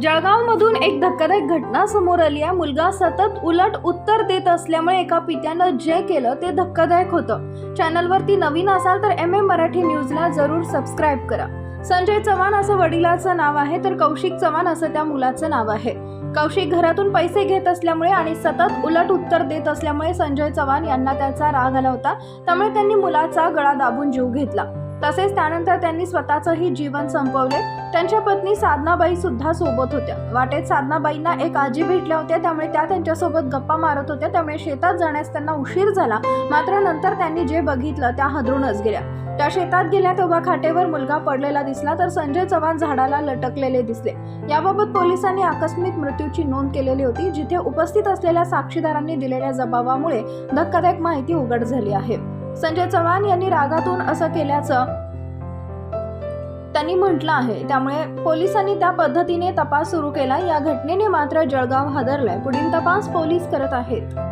जळगावमधून एक धक्कादायक घटना समोर आली. आहे मुलगा सतत उलट उत्तर देत असल्यामुळे एका पित्यानं जे केलं ते धक्कादायक होतं. चॅनलवरती नवीन असाल तर एम एम मराठी न्यूजला जरूर सबस्क्राईब करा. संजय चव्हाण असं वडिलाचं नाव आहे तर कौशिक चव्हाण असं त्या मुलाचं नाव आहे. कौशिक घरातून पैसे घेत असल्यामुळे आणि सतत उलट उत्तर देत असल्यामुळे संजय चव्हाण यांना त्याचा राग आला होता. त्यामुळे त्यांनी मुलाचा गळा दाबून जीव घेतला. तसेच त्यानंतर त्यांनी स्वतःचंही जीवन संपवले. त्यांच्या पत्नी साधनाबाई सुद्धा सोबत होत्या. वाटेत साधनाबाईंना एक आजी भेटल्या होत्या. त्यामुळे त्या त्यांच्यासोबत गप्पा मारत होत्या. त्यामुळे शेतात जाण्यास त्यांना उशीर झाला. मात्र नंतर त्यांनी जे बघितलं त्या हदरूनच गेल्या. त्या शेतात गेल्या तेव्हा खाटेवर मुलगा पडलेला दिसला तर संजय चव्हाण झाडाला लटकलेले दिसले. याबाबत पोलिसांनी आकस्मिक मृत्यूची नोंद केलेली होती जिथे उपस्थित असलेल्या साक्षीदारांनी दिलेल्या जबाबामुळे धक्कादायक माहिती उघड झाली आहे. संजय चव्हाण यांनी रागातून असं केल्याचं त्यांनी म्हटलं आहे. त्यामुळे पोलिसांनी त्या पद्धतीने तपास सुरू केला. या घटनेने मात्र जळगाव हादरलाय. पुढील तपास पोलीस करत आहेत.